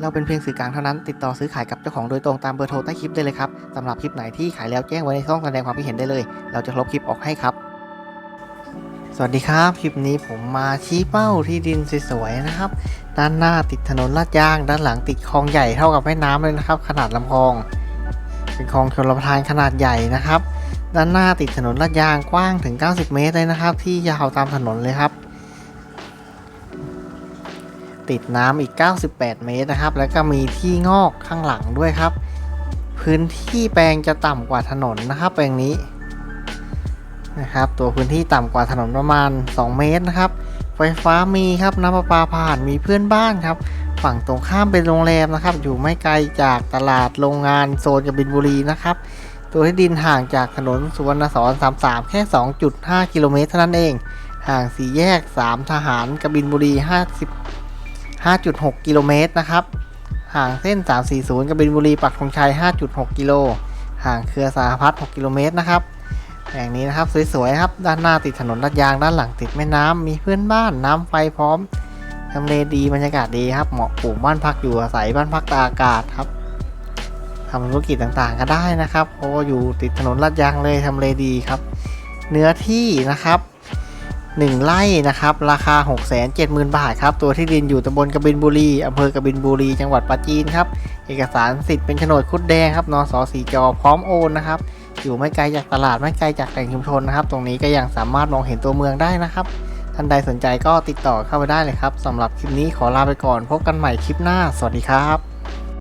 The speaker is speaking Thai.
เราเป็นเพียงสื่อกลางเท่านั้น ติดต่อซื้อขายกับเจ้าของโดยตรงตามเบอร์โทรใต้คลิปได้เลยครับสำหรับคลิปไหนที่ขายแล้วแจ้งไว้ในช่องแสดงความคิดเห็นได้เลย เราจะลบคลิปออกให้ครับ สวัสดีครับ คลิปนี้ผมมาชี้เป้าที่ดินสวยๆนะครับ ด้านหน้าติดถนนลาดยาง ด้านหลังติดคลองใหญ่เท่ากับแม่น้ำเลยนะครับ ขนาดลำคลอง เป็นคลองชลประทานขนาดใหญ่นะครับ ด้านหน้าติดถนนลาดยางกว้างถึง 90 เมตรเลยนะครับ ที่ยาวตามถนนเลยครับ ติดน้ำอีก 98 เมตรนะครับ แล้วก็มีที่งอกข้างหลังด้วยครับ พื้นที่แปลงจะต่ำกว่าถนนนะครับ แปลงนี้นะครับ ตัวพื้นที่ต่ำกว่าถนนประมาณ 2 เมตรนะครับ ไฟฟ้ามีครับน้ำประปาผ่านมีเพื่อนบ้านครับ ฝั่งตรงข้ามเป็นโรงแรมนะครับ อยู่ไม่ไกลจากตลาดโรงงานโซนกบินบุรีนะครับ ตัวที่ดินห่างจากถนนสุวรรณสอน33 แค่ 2.5 กิโลเมตรเท่านั้นเอง ห่างสี่แยก 3 ทหารกบินบุรี 50 5.6 กิโลเมตรนะครับ ห่างเส้น 340 กบินบุรีปักธงชัย 5.6 กิโล ห่างเครือสาพัฒน์6กิโลเมตรนะครับแห่งนี้นะครับสวยๆครับ ด้านหน้าติดถนนลาดยาง ด้านหลังติดแม่น้ำมีเพื่อนบ้านน้ำไฟพร้อมทำเลดีบรรยากาศดีครับ เหมาะปลูกบ้านพักอยู่อาศัยบ้านพักตากอากาศครับทำธุรกิจต่างๆก็ได้นะครับเพราะว่าอยู่ติดถนนลาดยางเลยทำเลดีครับ เนื้อที่นะครับ 1 ไร่นะครับ ราคา 670,000 บาทครับ ตัวที่ดินอยู่ตำบลกบินบุรีอำเภอกบินบุรี จังหวัดปราจีนครับ เอกสารสิทธิ์เป็นโฉนดคุดแดงครับนสสีจอพร้อมโอนนะครับ อยู่ไม่ไกลจากตลาดไม่ไกลจากแหล่งชุมชนนะครับ ตรงนี้ก็ยังสามารถมองเห็นตัวเมืองได้นะครับท่านใดสนใจก็ติดต่อเข้าไปได้เลยครับสำหรับคลิปนี้ขอลาไปก่อน พบกันใหม่คลิปหน้า สวัสดีครับ